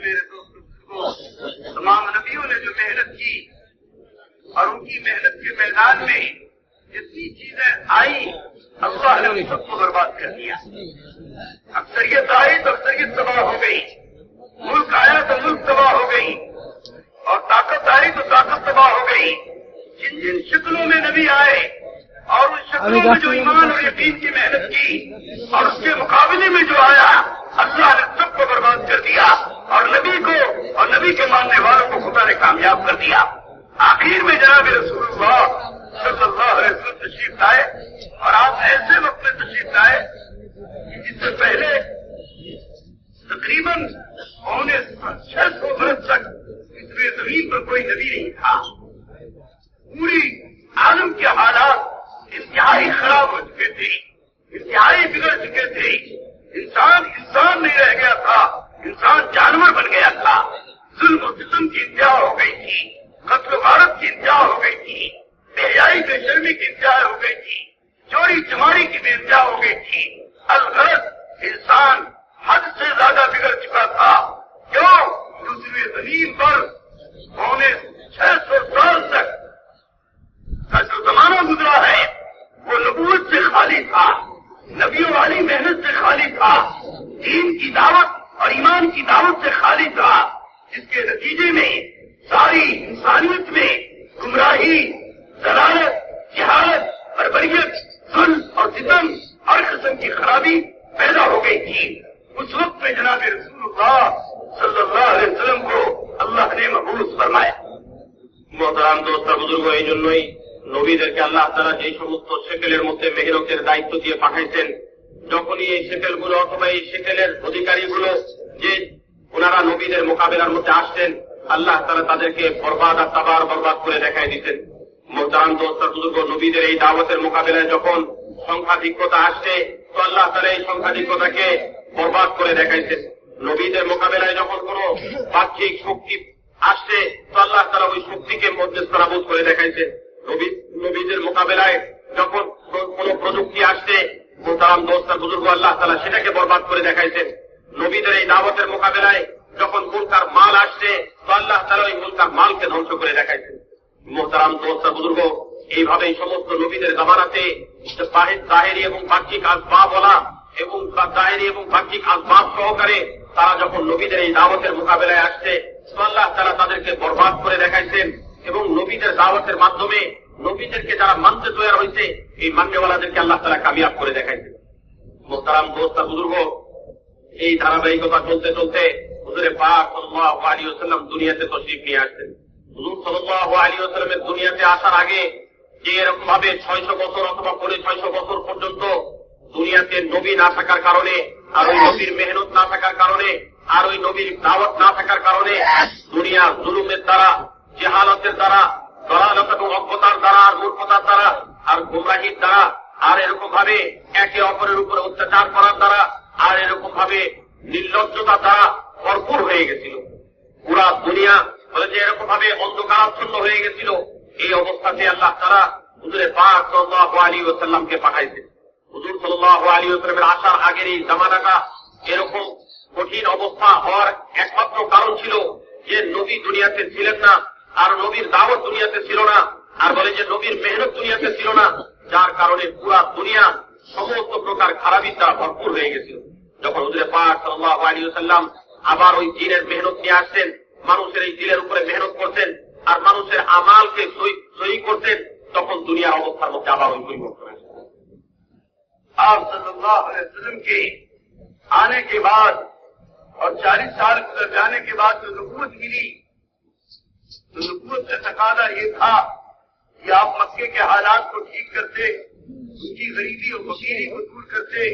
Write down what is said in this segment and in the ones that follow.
میرے دوست تمام نبیوں نے جو محنت کی اور ان کی محنت کے میدان میں جتنی چیزیں آئی اللہ نے ان سب کو برباد کر دیا۔ اکثریت آئی تو اکثریت تباہ ہو گئی۔ ملک آیا تو ملک تباہ ہو گئی۔ اور طاقت آئی تو طاقت تباہ ہو گئی۔ جن جن شکلوں میں نبی آئے اور ان شکلوں میں جو ایمان اور یقین کی محنت کی اور اس کے مقابلے میں جو آیا، اللہ نے سب کو برباد کر دیا۔ اور نبی کو اور نبی کے ماننے والوں کو خدا نے کامیاب کر دیا۔ آخر میں جناب رسول اللہ صلی اللہ علیہ وسلم تشریف لائے اور آپ ایسے وقت میں تشریف لائے جس سے پہلے تقریباً پونے چھ سو برس تک اس زمین پر کوئی نبی نہیں تھا۔ پوری عالم کے حالات আল্লাহ তারা যে সমস্ত সেকেলের মধ্যে মেহনতের দায়িত্ব দিয়ে পাঠাইছেন, যখনই এই সেকেলগুলো অথবা এই সেকেলের অধিকারীগুলো যে ওনারা নবীদের মোকাবেলার মধ্যে আসছেন, আল্লাহ তারা তাদেরকে বরবাদ আর তাবার বরবাদ করে দেখাই দিচ্ছেন মোহতারাম দোস্তা বুজুর্গ, নবীদের এই দাওয়াতের মোকাবেলায় যখন সংখ্যাধিক্যতা আসছে, তো আল্লাহ তারা এই সংখ্যাধিক্যতাকে বরবাদ করে দেখাইছেন। নবীদের মোকাবেলায় যখন কোন বাহ্যিক শক্তি আসছে, তো আল্লাহ তারা ওই শক্তিকে মধ্যে স্তরাবোধ করে দেখাইছে নবী- নবীদের মোকাবেলায় যখন কোন প্রযুক্তি আসছে মোতারাম দোস্তার বুজুর্গ আল্লাহ তালা সেটাকে বরবাদ করে দেখাইছেন। নবীদের এই দাওয়াতের মোকাবেলায় যখন মুলকার মাল আসছে, তো আল্লাহ তালা ওই মুলকার মালকে ধ্বংস করে দেখাইছেন। মোহতারাম দোস্তা বুজুর্গ এইভাবে এই সমস্ত নবীদের জামানাতে জাহেরি এবং বাহ্যিক আসবাব বলা এবং জাহেরি এবং বাহ্যিক আসবাব সহকারে তারা যখন নবীদের এই দাওয়াতের মোকাবেলায় আসছে, তো আল্লাহ তারা তাদেরকে বরবাদ করে দেখাইছেন। এবং নবীদের দাওয়াতের মাধ্যমে নবীদেরকে যারা মানতে তৈরি হয়েছে, এই মান্যওয়ালাদেরকে আল্লাহ তারা কামিয়াব করে দেখাইছেন। মোহতারাম দোস্তা বুজুর্গ, এই ধারাবাহিকতা চলতে চলতে হুজুরে পাক সাল্লাল্লাহু আলাইহি ওয়াসাল্লাম দুনিয়াতে তশরিফ নিয়ে আসছেন। হুজুর সাল্লাল্লাহু আলাইহি ওয়াসাল্লামের দুনিয়াতে আসার আগে যে এরকম ভাবে ছয়শো বছর অথবা পরে ছয়শো বছর পর্যন্ত দুনিয়াতে নবী না থাকার কারণে, আর ওই নবীর মেহনত না থাকার কারণে, আর ওই নবীর দাওয়াত না থাকার কারণে দুনিয়া জুলুমের দ্বারা জেহালতের দ্বারা দলালত এবং অজ্ঞতার দ্বারা, আর মূর্খতার দ্বারা, আর গুমরাহির দ্বারা, আর এরকম ভাবে একে অপরের উপরে অত্যাচার করার দ্বারা, আর এরকম ভাবে নির্লজ্জতা দ্বারা ভরপুর হয়ে গেছিল। পুরা দুনিয়া বলে যে এরকম ভাবে অন্ধকারাচ্ছন্ন হয়ে গেছিল। এই অবস্থাতে আল্লাহ তারা হুজুরে পাক সাল্লাল্লাহু আলাইহি ওয়াসাল্লামকে পাঠাইছেন। হুজুর সাল্লাল্লাহু আলাইহি ওয়াসাল্লামের আসার আগের এই জামানাটা এরকম কঠিন অবস্থা হওয়ার একমাত্র কারণ ছিল যে নবী দুনিয়াতে ছিলেন না আর নবীর দাওয়াত দুনিয়াতে ছিল না আর বলে যে নবীর মেহনত দুনিয়াতে ছিল না যার কারণে পুরা দুনিয়া সমস্ত প্রকার খারাপির দ্বারা ভরপুর হয়ে গেছিল যখন হুজুরে পাক সাল্লাল্লাহু আলাইহি ওয়াসাল্লাম আবার ওই দিনের মেহনত নিয়ে আসছেন মানুষের এই দিলের উপরে মেহনত করতেন আর মানুষের আমালকে সই- সহি করতেন তখন দুনিয়ার অবস্থার মধ্যে আবার ওই পরিবর্তন আসে आप सल्लल्लाहु अलैहि वसल्लम के आने के बाद और 40 साल गुजर जाने के बाद जो नबूत मिली تو نبوت کا تقاضا یہ تھا کہ آپ مکے کے حالات کو ٹھیک کرتے، ان کی غریبی اور فقیری کو دور کرتے،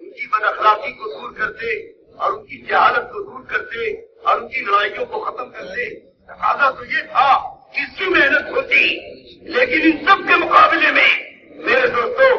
ان کی بد اخلاقی کو دور کرتے اور ان کی جہالت کو دور کرتے اور ان کی لڑائیوں کو ختم کرتے۔ تقاضا تو یہ تھا اس کی محنت ہوتی، لیکن ان سب کے مقابلے میں میرے دوستوں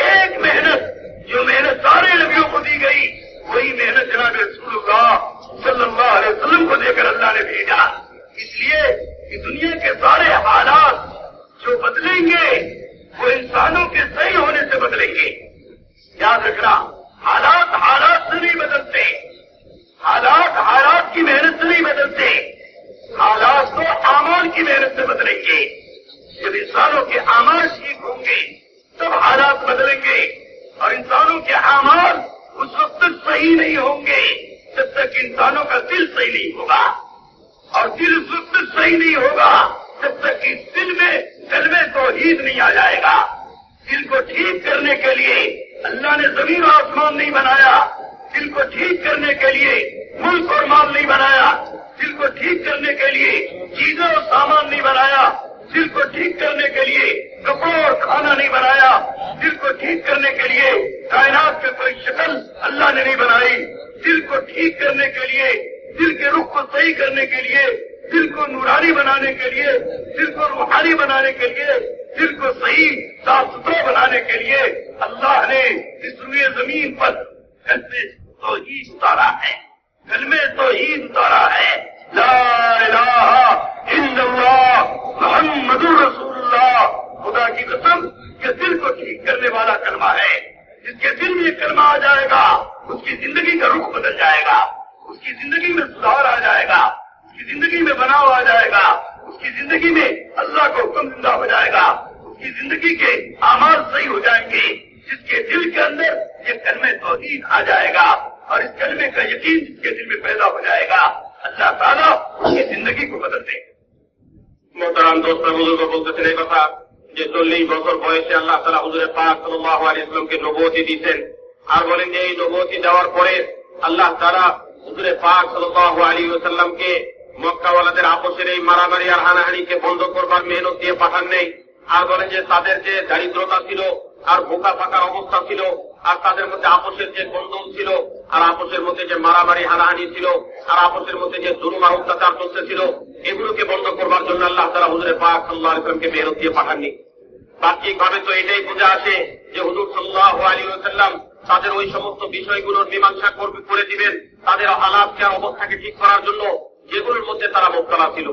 ایک محنت جو محنت سارے نبیوں کو دی گئی، وہی محنت جناب رسول اللہ صلی اللہ علیہ وسلم کو دے کر اللہ نے بھیجا۔ اس لیے کہ دنیا کے سارے حالات جو بدلیں گے، وہ انسانوں کے صحیح ہونے سے بدلیں گے۔ یاد رکھنا، حالات حالات سے نہیں بدلتے۔ حالات حالات کی محنت سے نہیں بدلتے۔ حالات تو امان کی محنت سے بدلیں گے۔ جب انسانوں کے امان ٹھیک ہوں گے، تب حالات بدلیں گے۔ اور انسانوں کے امان اس وقت تک صحیح نہیں ہوں گے، جب تک انسانوں کا دل صحیح نہیں ہوگا۔ اور دل سست صحیح نہیں ہوگا، جب تک کہ دل میں قلب توحید نہیں آ جائے گا، دل کو ٹھیک کرنے کے لیے اللہ نے زمین و آسمان نہیں بنایا، دل کو ٹھیک کرنے کے لیے ملک اور مال نہیں بنایا، دل کو ٹھیک کرنے کے لیے چیزوں اور سامان نہیں بنایا، دل کو ٹھیک کرنے کے لیے کپڑوں اور کھانا نہیں بنایا، دل کو ٹھیک کرنے کے لیے کائنات کے کوئی شکل اللہ نے نہیں بنائی، دل کو ٹھیک کرنے کے لیے دل کے رخ کو صحیح کرنے کے لیے، دل کو نورانی بنانے کے لیے، دل کو روحانی بنانے کے لیے، دل کو صحیح صاف ستھرا بنانے کے لیے اللہ نے اس روئے زمین پر توحید اتارا ہے۔ زندگی کے آماد صحیح ہو جائیں گے، جس کے دل کے اندر یہ کلمہ توہین آ جائے گا اور اس کلمے کا یقین جس کے دل میں پیدا ہو جائے گا۔ اللہ تعالیٰ اس کی زندگی کو بدل دے۔ محترم دوست بزرگ بولتے چلے بتا اللہ علیہ وسلم کے আল্লাহ তালা হুজুরে পাক সাল্লাহ আলী ইসলামকে নবতী দিচ্ছেন আর বলেন যে এই নবতী দেওয়ার পরে کے তারা হুজুরে পাক آپ سے نہیں মক্কাওয়ালাদের আপসের এই মারামারি আর হানাহানিকে বন্ধ করবার محنت দিয়ে پہن نہیں۔ আর বলেন যে তাদের যে দারিদ্রতা ছিল, আর বোকা ফাঁকার অবস্থা ছিল, আর তাদের মধ্যে আপোষের যে বন্ধন ছিল, আর আপোষের মধ্যে যে মারামারি, হানাহানি ছিল, আর আপোষের মধ্যে যে জুলুম আর অত্যাচার চলতেছিল এগুলোকে বন্ধ করবার জন্য আল্লাহ তারা হুজুরের পাক সাল্লাহ ইসলামকে মেহনত দিয়ে পাঠাননি। বাহ্যিক ভাবে তো এটাই বোঝা আসে যে হুজুর সাল্লাহ আলী সাল্লাম তাদের ওই সমস্ত বিষয়গুলোর মীমাংসা করবে, করে দিবেন, তাদের হালাতকে আর অবস্থাকে ঠিক করার জন্য যেগুলোর মধ্যে তারা মোবতলা ছিল,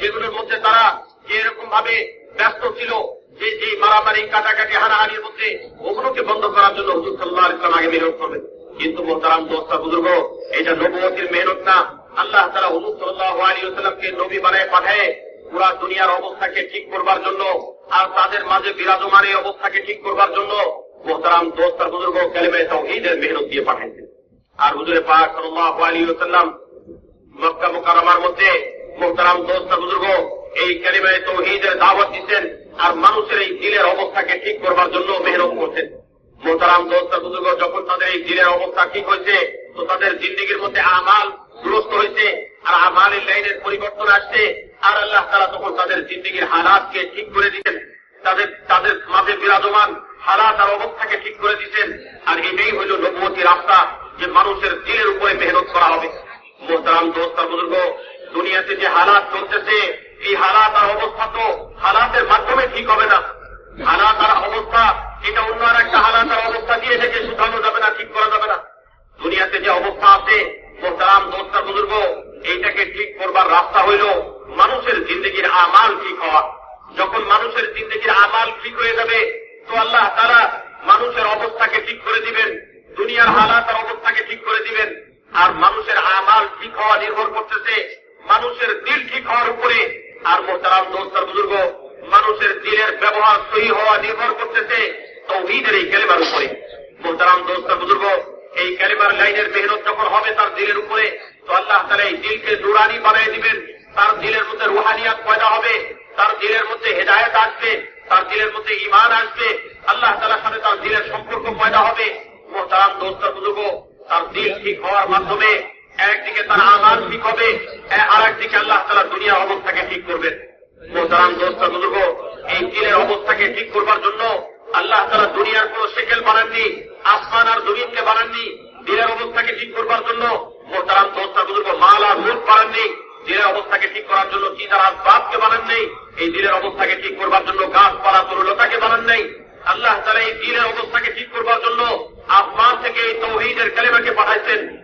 যেগুলোর মধ্যে তারা যে এরকম ভাবে ব্যস্ত ছিল যে যে মারামারি, কাটাকাটি, হানাহানির মধ্যে ওগুলোকে বন্ধ করার জন্য হুজুর সাল্লাহ ইসলাম আগে মেহনত করবেন। কিন্তু মোহতারাম দোস্তা, বুজুর্গ, এটা নবতির মেহনত না। আল্লাহ তারা হুজুর সাল্লাহ আলী সাল্লামকে নবী বানায় পাঠায়, পুরা দুনিয়ার অবস্থাকে ঠিক করবার জন্য আর তাদের মাঝে বিরাজমান এই অবস্থাকে ঠিক করবার জন্য মোহতারাম দোস্তার বুজুর্গ কালেমে তাওহীদের মেহনত দিয়ে পাঠাইছেন। আর হুজুরে পাক সাল্লাল্লাহু আলাইহি ওয়াসাল্লাম মক্কা মুকাররমার মধ্যে মোহতারাম দোস্তার বুজুর্গ এই কালিমায় তৌহিদের দাওয়াত দিচ্ছেন আর মানুষের এই দিলের অবস্থাকে ঠিক করবার জন্য মেহনত করছেন। মোহতারাম দোস্তার বুজুর্গ, যখন তাদের এই দিলের অবস্থা ঠিক হয়েছে, তো তাদের জিন্দিগির মধ্যে আমাল দুরস্ত হয়েছে, আর আমালের লাইনের পরিবর্তন আসছে, আর আল্লাহ তারা তখন তাদের জিন্দিগির হালাতকে ঠিক করে দিতেন তাদের তাদের মাঝে বিরাজমান হালাত আর অবস্থাকে ঠিক করে দিতেন আর এটাই হইল নবতী রাস্তা যে মানুষের দিলের উপরে মেহনত করা হবে। মোহতারাম দোস্তার বুজুর্গ, দুনিয়াতে যে হালাত চলতেছে এই হালাত আর অবস্থা তো হালাতের মাধ্যমে ঠিক হবে না। হালাত আর অবস্থা, এটা অন্য আর একটা হালাত আর অবস্থা দিয়ে থেকে শুধানো যাবে না, ঠিক করা যাবে না। দুনিয়াতে যে অবস্থা আছে, মোহতারাম দোস্তার বুজুর্গ, এইটাকে ঠিক করবার রাস্তা হইল মানুষের জিন্দগির আমাল ঠিক হওয়া। যখন মানুষের জিন্দগির আমাল ঠিক হয়ে যাবে, তো আল্লাহ তারা মানুষের অবস্থাকে ঠিক করে দিবেন, দুনিয়ার হালাত আর অবস্থাকে ঠিক করে দিবেন। আর মানুষের আমাল ঠিক হওয়া নির্ভর করতেছে, মানুষের দিল ঠিক হওয়ার উপরে আর মোহতারাম দোস্তার বুজুর্গ, মানুষের দিলের ব্যবহার সহি হওয়া নির্ভর করতেছে তৌহিদের এই কেলেমার উপরে। মোহতারাম দোস্তার বুজুর্গ, এই ক্যালিমার লাইনের মেহনত যখন হবে তার দিলের উপরে, তো আল্লাহ তালা এই দিলকে নুরানি বানিয়ে দিবেন। তার দিলের মধ্যে রুহানিয়াত পয়দা হবে, তার দিলের মধ্যে হেদায়ত আসবে, তার দিলের মধ্যে ইমান আসবে, আল্লাহ তালার সাথে তার দিলের সম্পর্ক পয়দা হবে। মোহতারাম দোস্তার বুজুর্গ, তার দিল ঠিক হওয়ার মাধ্যমে একদিকে তার আমান ঠিক হবে আর একদিকে আল্লাহ তালা দুনিয়ার অবস্থাকে ঠিক করবেন মোহতারাম দোস্তার বুজুর্গ, এই দিলের অবস্থাকে ঠিক করবার জন্য আল্লাহ তারা দুনিয়ার কোন সেকেল বানাননি, আসমান আর জমিনকে বানাননি, দিনের অবস্থাকে ঠিক করবার জন্য মোহতারাম দোস্তা, বুজুর্গ, মাল আর মুখ বানাননি, দিনের অবস্থাকে ঠিক করার জন্য চিতার আসবাবকে বানান নেই এই দিনের অবস্থাকে ঠিক করবার জন্য গাছপালা, তরুলতাকে বানান নেই আল্লাহ তারা এই দিনের অবস্থাকে ঠিক করবার জন্য আসমান থেকে এই তৌহিদের কালেমাকে পাঠাইছেন